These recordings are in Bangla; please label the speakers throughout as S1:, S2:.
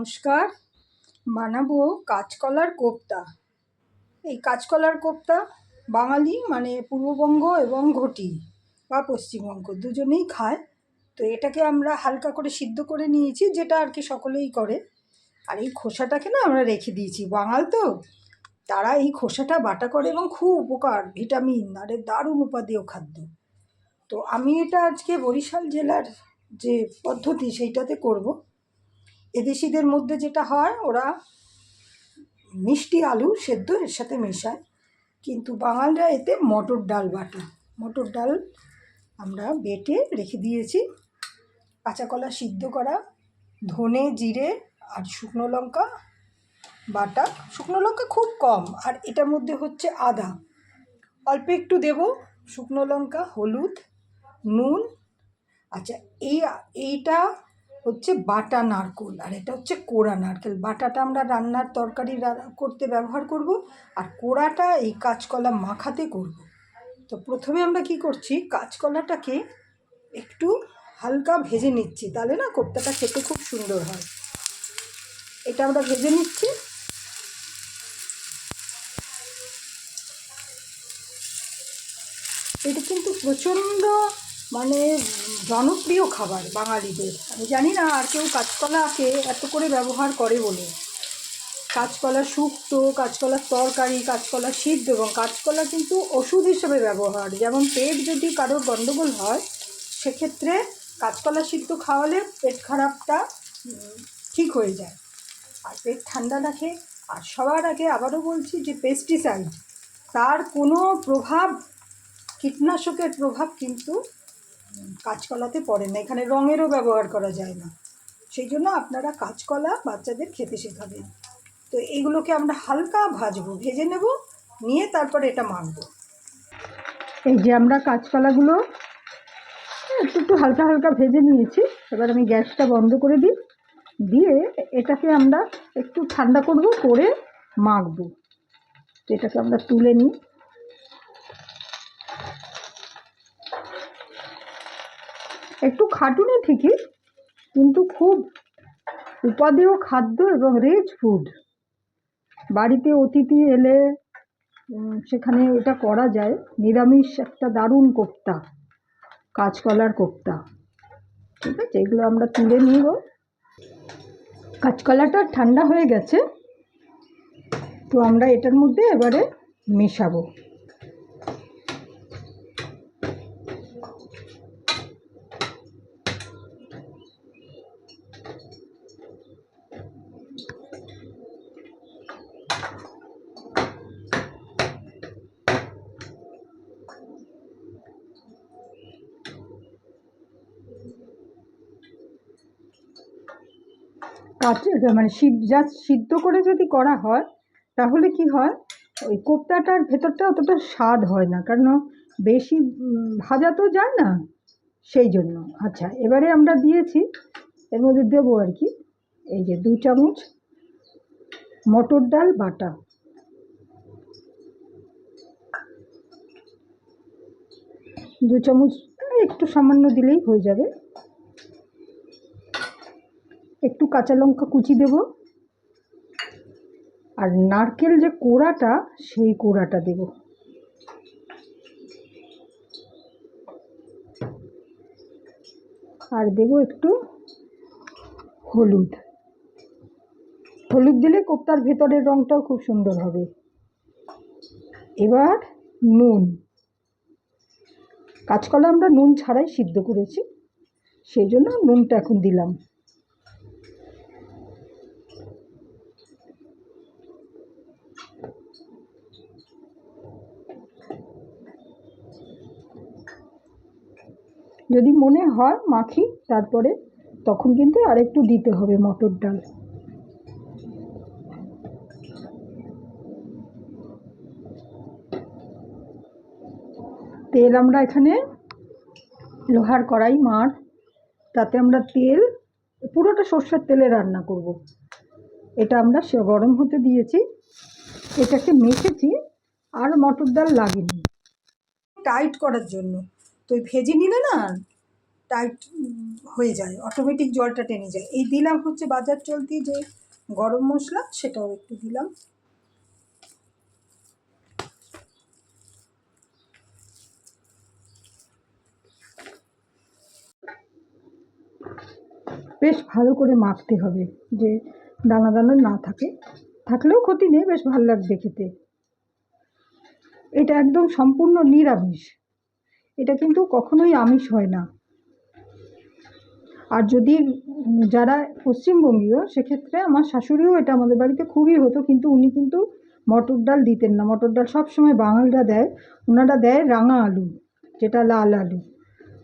S1: নমস্কার, বানাবো কাঁচকলার কোপ্তা। এই কাঁচকলার কোপ্তা বাঙালি মানে পূর্ববঙ্গ এবং ঘটি বা পশ্চিমবঙ্গ, দুজনেই খায়। তো এটাকে আমরা হালকা করে সিদ্ধ করে নিয়েছি, যেটা আর কি সকলেই করে। আর এই খোসাটাকে না আমরা রেখে দিয়েছি। বাঙাল তো, তারা এই খোসাটা বাটা করে এবং খুব উপকার, ভিটামিন, আর দারুণ উপাদেয় খাদ্য। তো আমি এটা আজকে বরিশাল জেলার যে পদ্ধতি, সেইটাতে করব। এদেশিদের মধ্যে যেটা হয়, ওরা মিষ্টি আলু সেদ্ধ এর সাথে মেশায়। কিন্তু বাঙালরা এতে মটর ডাল বাটা। মটর ডাল আমরা বেটে রেখে দিয়েছি। কাঁচা কলা সিদ্ধ করা, ধনে, জিরে আর শুকনো লঙ্কা বাটা। শুকনো লঙ্কা খুব কম, আর এটার মধ্যে হচ্ছে আদা। অল্প একটু দেব। শুকনো লঙ্কা, হলুদ, নুন। আচ্ছা এই এইটা হচ্ছে বাটা নারকোল, আর এটা হচ্ছে কোড়া নারকেল। বাটাটা আমরা রান্নার তরকারি করতে ব্যবহার করব, আর কোড়াটা এই কাঁচকলা মাখাতে করব। তো প্রথমে আমরা কি করছি, কাঁচকলাটাকে একটু হালকা ভেজে নিচ্ছি, তাহলে না কোপ্তাটা খেতে খুব সুন্দর হয়। এটা আমরা ভেজে নিচ্ছি। এটা কিন্তু প্রচণ্ড মানে জনপ্রিয় খাবার বাঙালিদের। আমি জানি না আর কেউ কাঁচকলাকে এত করে ব্যবহার করে বলে। কাঁচকলা শুক্তো কাঁচকলার তরকারি, কাঁচকলা সিদ্ধ এবং কাঁচকলা কিন্তু ওষুধ হিসেবে ব্যবহার। যেমন পেট যদি কারোর গণ্ডগোল হয়, সেক্ষেত্রে কাঁচকলা সিদ্ধ খাওয়ালে পেট খারাপটা ঠিক হয়ে যায়। আর পেট ঠান্ডা রাখে। আর সবার আগে আবারও বলছি যে পেস্টিসাইড তার কোনো প্রভাব কীটনাশকের প্রভাব কিন্তু কাঁচকলাতে পড়ে না। এখানে রঙেরও ব্যবহার করা যায় না। সেই জন্য আপনারা কাঁচকলা বাচ্চাদের খেতে শেখাবেন। তো এইগুলোকে আমরা হালকা ভাজবো, ভেজে নেব, নিয়ে তারপরে এটা মাখব। এই যে আমরা কাঁচকলাগুলো একটু একটু হালকা হালকা ভেজে নিয়েছি। এবার আমি গ্যাসটা বন্ধ করে দিই। দিয়ে এটাকে আমরা একটু ঠান্ডা করব, করে মাখবো। এটাকে আমরা তুলে নিই। একটু খাটুনি ঠিকই, কিন্তু খুব উপাদেয় খাদ্য এবং রিচ ফুড বাড়িতে অতিথি এলে সেখানে এটা করা যায়, নিরামিষ একটা দারুণ কোপ্তা, কাঁচকলার কোপ্তা। ঠিক আছে, এগুলো আমরা তুলে নিব। কাঁচকলাটা ঠান্ডা হয়ে গেছে, তো আমরা এটার মধ্যে এবারে মেশাবো। কাঁচা মানে জাস্ট সিদ্ধ করে যদি করা হয়, তাহলে কি হয়? ওই কোপ্তাটার ভেতরটা অতটা স্বাদ হয় না, কারণ বেশি ভাজা তো যায় না, সেই জন্য। আচ্ছা এবারে আমরা দিয়েছি, এর মধ্যে দেবো আর কি, এই যে দু চামচ মটর ডাল বাটা। দু চামচ, একটু সামান্য দিলেই হয়ে যাবে। একটু কাঁচা লঙ্কা কুচি দেব। আর নারকেল যে কোড়াটা, সেই কোড়াটা দেব। আর দেব একটু হলুদ। হলুদ দিলে কোপ্তার ভেতরের রঙটাও খুব সুন্দর হবে। এবার নুন। কাঁচকলা আমরা নুন ছাড়াই সিদ্ধ করেছি, সেই জন্য নুনটা এখন দিলাম। যদি মনে হয় মাখি, তারপরে তখন কিন্তু আরেকটু দিতে হবে মটর ডাল। তেল আমরা এখানে লোহার কড়াই, মার, তাতে আমরা তেল, পুরোটা সর্ষের তেলে রান্না করব। এটা আমরা সে- গরম হতে দিয়েছি। এটাকে মেখেছি, আর মটর ডাল লাগেনি। টাইট করার জন্য। তো ভেজে নিলে না, টাইট হয়ে যায় অটোমেটিক জলটা টেনে যায়। এই দিলাম হচ্ছে বাজার চলতি যে গরম মশলা, সেটাও একটু দিলাম। বেশ ভালো করে মাখতে হবে, যে দানা দানা না থাকে। থাকলেও ক্ষতি নেই, বেশ ভালো লাগবে খেতে। এটা একদম সম্পূর্ণ নিরামিষ। এটা কিন্তু কখনোই আমিষ হয় না। আর যদি যারা পশ্চিমবঙ্গীয়, সেক্ষেত্রে আমার শাশুড়িও এটা আমাদের বাড়িতে খুবই হতো, কিন্তু উনি কিন্তু মটর ডাল দিতেন না। মটর ডাল সবসময় বাঙালিরা দেয় ওনারা দেয় রাঙা আলু, যেটা লাল আলু।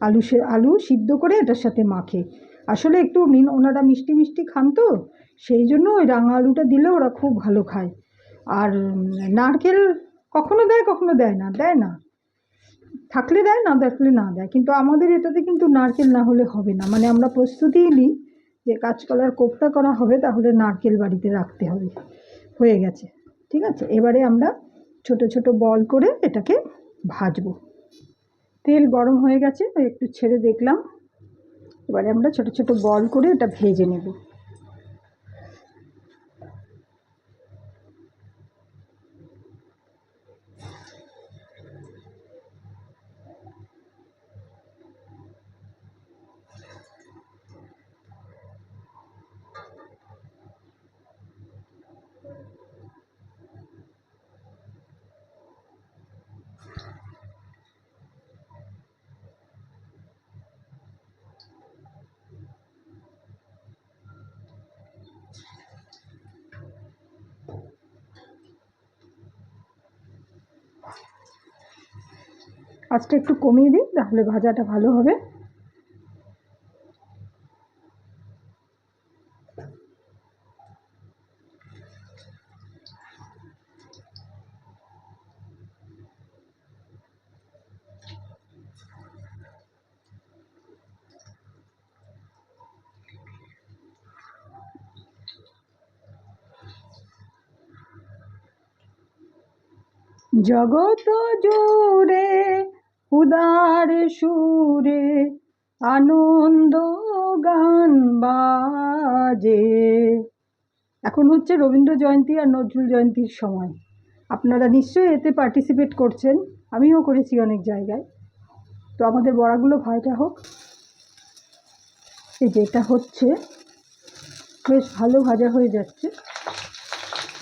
S1: আলু সে, আলু সিদ্ধ করে এটার সাথে মাখে। আসলে একটু ওনারা মিষ্টি মিষ্টি খান তো, সেই জন্য ওই রাঙা আলুটা দিলে ওরা খুব ভালো খায়। আর নারকেল কখনো দেয় কখনো দেয় না দেয় না। থাকলে দেয়, না থাকলে না দেয়। কিন্তু আমাদের এটাতে কিন্তু নারকেল না হলে হবে না। মানে আমরা প্রস্তুতিই নিই যে কাঁচকলার কোপ্তা করা হবে, তাহলে নারকেল বাড়িতে রাখতে হবে। হয়ে গেছে। ঠিক আছে? এবারে আমরা ছোট ছোট বল করে এটাকে ভাজবো। তেল গরম হয়ে গেছে, একটু ছেড়ে দেখলাম। এবারে আমরা ছোট ছোট বল করে এটা ভেজে নেব। আজটা একটু কমিয়ে দিই তাহলে ভাজাটা ভালো হবে। জগত জুড়ে উদার সুরে আনন্দ গান বাজে। এখন হচ্ছে রবীন্দ্র জয়ন্তী আর নজরুল জয়ন্তীর সময়। আপনারা নিশ্চয়ই এতে পার্টিসিপেট করছেন, আমিও করেছি অনেক জায়গায়। তো আমাদের বড়াগুলো ভাজা হোক। এই যেটা হচ্ছে, বেশ ভালো ভাজা হয়ে যাচ্ছে।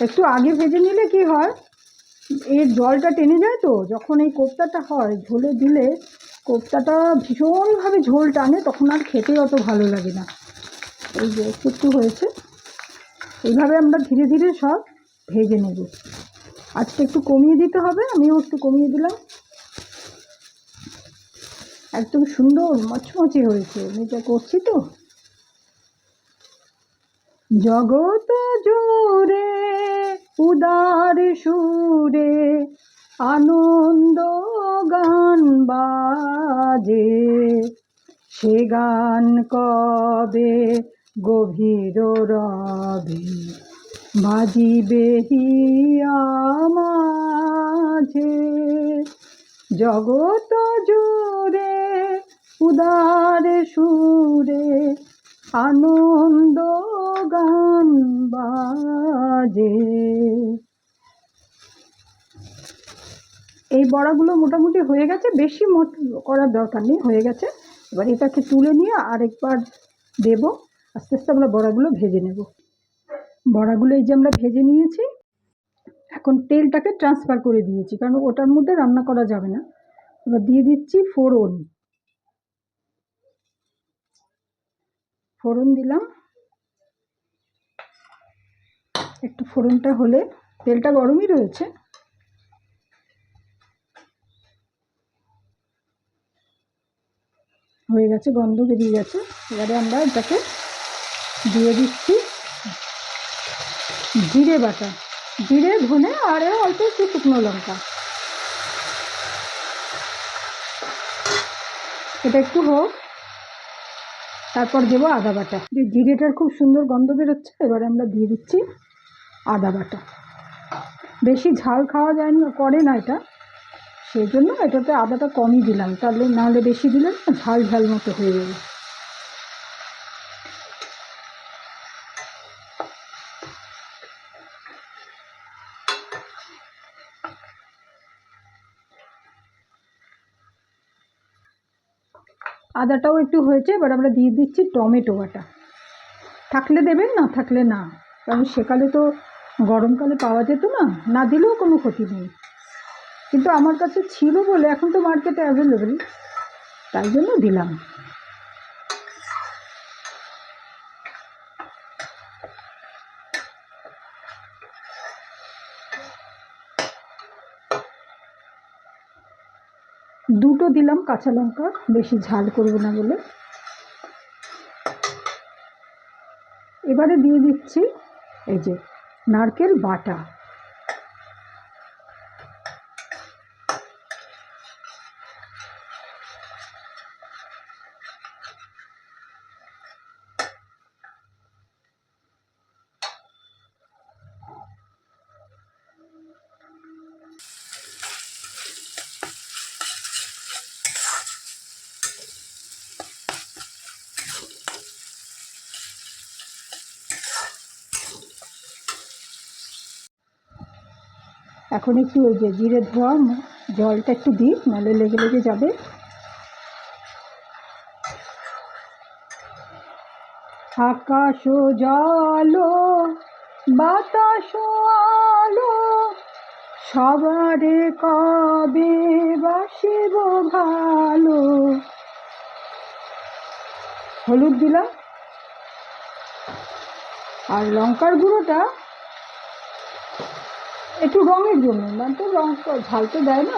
S1: একটু আগে ভেজে নিলে কি হয়? এর জলটা টেনে যায় তো, যখন এই কোপ্তাটা হয়, ঝোলে দিলে কোপ্তাটা ভীষণভাবে ঝোল টানে, তখন আর খেতে অত ভালো লাগে না। এই যে একটু হয়েছে। এইভাবে আমরা ধীরে ধীরে সব ভেজে নেব। আজকে একটু কমিয়ে দিতে হবে, আমিও একটু কমিয়ে দিলাম। একদম সুন্দর মচমচে হয়েছে। এটা করছি তো। জগত জোরে উদার সুরে আনন্দ গান বাজে। সে গান কবে গভীর রবে? বাজিবে মাঝে জগত জুড়ে উদার সুরে আনন্দ গান বাজে। এই বড়াগুলো মোটামুটি হয়ে গেছে, বেশি মোট করার দরকার নেই, হয়ে গেছে। এবার এটাকে তুলে নিয়ে আরেকবার দেব। আস্তে আস্তে আমরা বড়াগুলো ভেজে নেব। বড়াগুলো এই যে আমরা ভেজে নিয়েছি, এখন তেলটাকে ট্রান্সফার করে দিয়েছি, কারণ ওটার মধ্যে রান্না করা যাবে না। এবার দিয়ে দিচ্ছি ফোড়ন। ফোড়ন দিলাম। একটু ফোড়নটা হলে তেলটা গরমই রয়েছে। হয়ে গেছে, গন্ধ বেরিয়ে গেছে। এবারে আমরা এটাকে দিয়ে দিচ্ছি জিরে বাটা। জিরে, ধনে আর অল্প একটু শুকনো লঙ্কা। এটা একটু হোক। তারপর দেবো আদা বাটা। যে জিরেটার খুব সুন্দর গন্ধ বেরোচ্ছে, এবারে আমরা দিয়ে দিচ্ছি আদা বাটা। বেশি ঝাল খাওয়া যায় না করে না এটা। সেই জন্য এটাতে আদাটা কমই দিলাম, তাহলে নাহলে বেশি দিলে ঝাল ঝাল মতো হয়ে যাবে। আদাটাও একটু হয়েছে, এবার আমরা দিয়ে দিচ্ছি টমেটো বাটা। থাকলে দেবেন, না থাকলে না। কারণ সেকালে তো গরমকালে পাওয়া যেত না না দিলেও কোনো ক্ষতি নেই। কিন্তু আমার কাছে ছিল বলে এখন তো মার্কেটে অ্যাভেলেবেল তাই জন্য দিলাম। দুটো দিলাম কাঁচা লঙ্কা, বেশি ঝাল করব না বলে। এবারে দিয়ে দিচ্ছি এই যে নারকেল বাটা। এখন একটু ওই যে জিরে ধোয়া জলটা একটু দিই, নাহলে লেগে লেগে যাবে। আকাশ জল বাতাস আলো, সবারে কবে বাসিব ভালো? হলুদ দিলাম। আর লঙ্কার গুঁড়োটা একটু রঙের জন্য, না তো রং তো ঝাল তো দেয় না।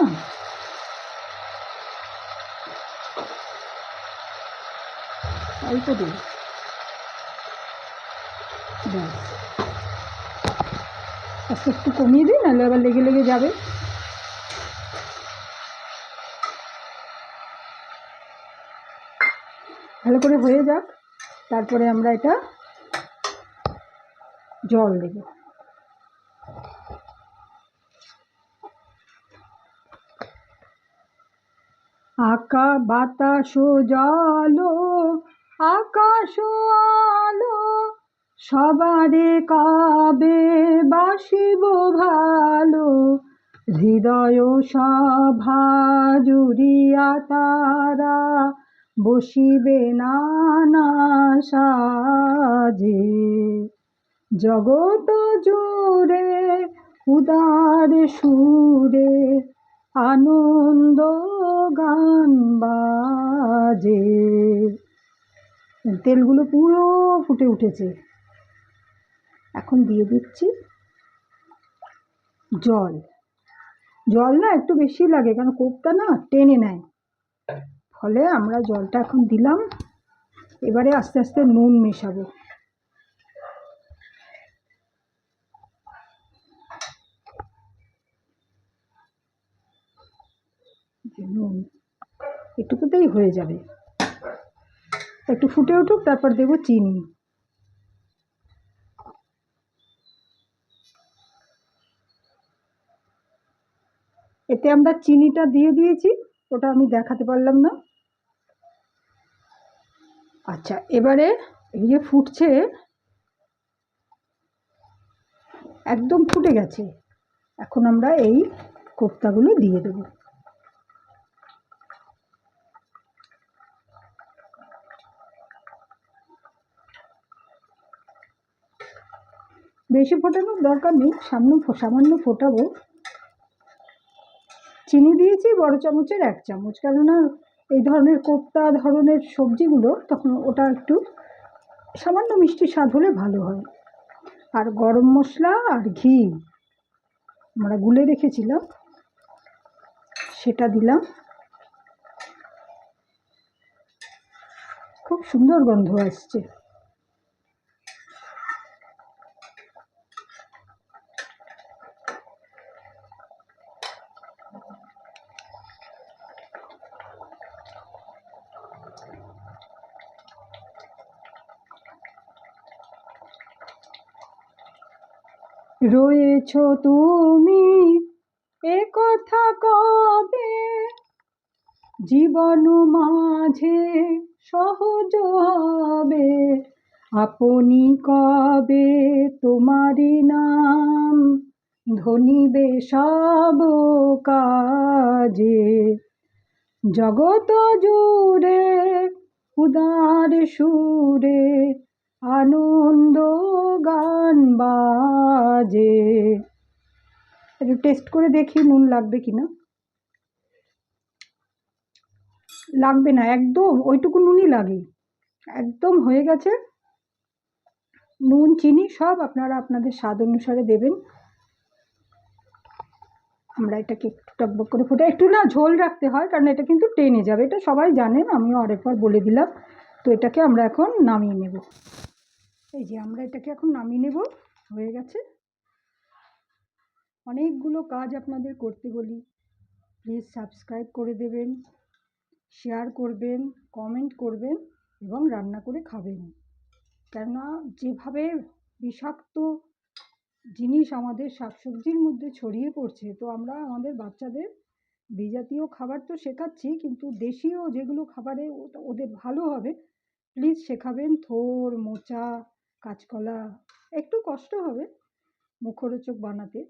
S1: অল্প দিই। আস্তে একটু কমিয়ে দিই, নাহলে আবার লেগে লেগে যাবে। ভালো করে হয়ে যাক। তারপরে আমরা এটা জল দেবো। আকা বাতাস জল, আকাশ আলো, সবারে কবে বাসিব ভালো। হৃদয় সভা জুড়িয়া তারা বসিবে নানা সাজে। জগত জুড়ে, উদার সুরে, আনন্দ বাজে। তেলগুলো পুরো ফুটে উঠেছে। এখন দিয়ে দিচ্ছি জল। জল না একটু বেশি লাগে কারণ কোপটা না টেনে নেয়। ফলে আমরা জলটা এখন দিলাম, এবারে আস্তে আস্তে নুন মেশাবো যে নুন এটুকুতেই হয়ে যাবে। একটু ফুটে উঠুক, তারপর দেবো চিনি। এতে আমরা চিনিটা দিয়ে দিয়েছি, ওটা আমি দেখাতে পারলাম না। আচ্ছা এবারে এই যে ফুটছে, একদম ফুটে গেছে। এখন আমরা এই কোপ্তাগুলো দিয়ে দেবো। বেশি ফোটানোর দরকার নেই, সামনে সামান্য ফোটাবো। চিনি দিয়েছি, বড় চামচের এক চামচ। কেননা এই ধরনের কোপ্তা ধরনের সবজিগুলো তখন ওটা একটু সামান্য মিষ্টি স্বাদ হলে ভালো হয়। আর গরম মশলা আর ঘি, আমরা গুলে রেখেছিলাম, সেটা দিলাম। খুব সুন্দর গন্ধ আসছে। রয়েছ তুমি? এ কথা কবে? জীবন মাঝে সহজ হবে। আপনি কবে তোমারি নাম ধনিবে সব কাজে? জগত জুড়ে উদার সুরে আনন্দ গান বাজে। একটু টেস্ট করে দেখি নুন লাগবে কি না লাগবে না, একদম ওইটুকু নুনই লাগে। একদম হয়ে গেছে। নুন, চিনি সব আপনারা আপনাদের স্বাদ অনুসারে দেবেন। আমরা এটাকে একটু টকবক করে ফুটে একটু না ঝোল রাখতে হয়, কারণ এটা কিন্তু টেনে যাবে। এটা সবাই জানেন, আমিও আরেকবার বলে দিলাম। তো এটাকে আমরা এখন নামিয়ে নেব। এই যে আমরা এটাকে এখন নামিয়ে নেব, হয়ে গেছে। অনেকগুলো কাজ আপনাদের করতে বলি। প্লিজ সাবস্ক্রাইব করে দেবেন শেয়ার করবেন কমেন্ট করবেন এবং রান্না করে খাবেন। কেননা যেভাবে বিষাক্ত জিনিস আমাদের শাকসবজির মধ্যে ছড়িয়ে পড়ছে, তো আমরা আমাদের বাচ্চাদের বিজাতীয় খাবার তো শেখাচ্ছি, কিন্তু দেশীয় যেগুলো খাবারে ওদের ভালো হবে প্লিজ শেখাবেন। থোর, মোচা কাঁচকলা, একটু কষ্ট হবে মুখরোচক বানাতে।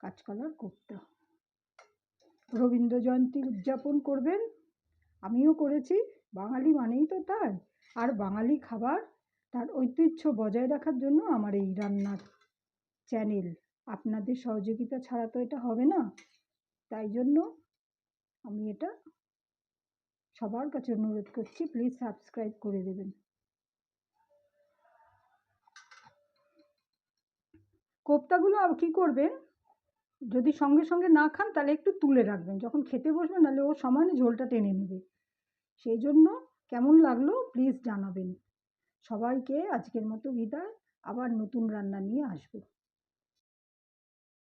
S1: কাঁচকলার কোপ্তা রবীন্দ্র জয়ন্তী উদযাপন করবেন। আমিও করেছি। বাঙালি মানেই তো তাই। আর বাঙালি খাবার তার ঐতিহ্য বজায় রাখার জন্য আমার এই রান্নার চ্যানেল। আপনাদের সহযোগিতা ছাড়া তো এটা হবে না। তাই জন্য আমি এটা সবার কাছে অনুরোধ করছি প্লিজ সাবস্ক্রাইব করে দেবেন। কোপ্তাগুলো কী করবেন? যদি সঙ্গে সঙ্গে না খান, তাহলে একটু তুলে রাখবেন। যখন খেতে বসবেন নাহলে ও সমানে ঝোলটা টেনে নেবে। সেই জন্য কেমন লাগল প্লিজ জানাবেন। সবাইকে আজকের মতো বিদায়। আবার নতুন রান্না নিয়ে আসব।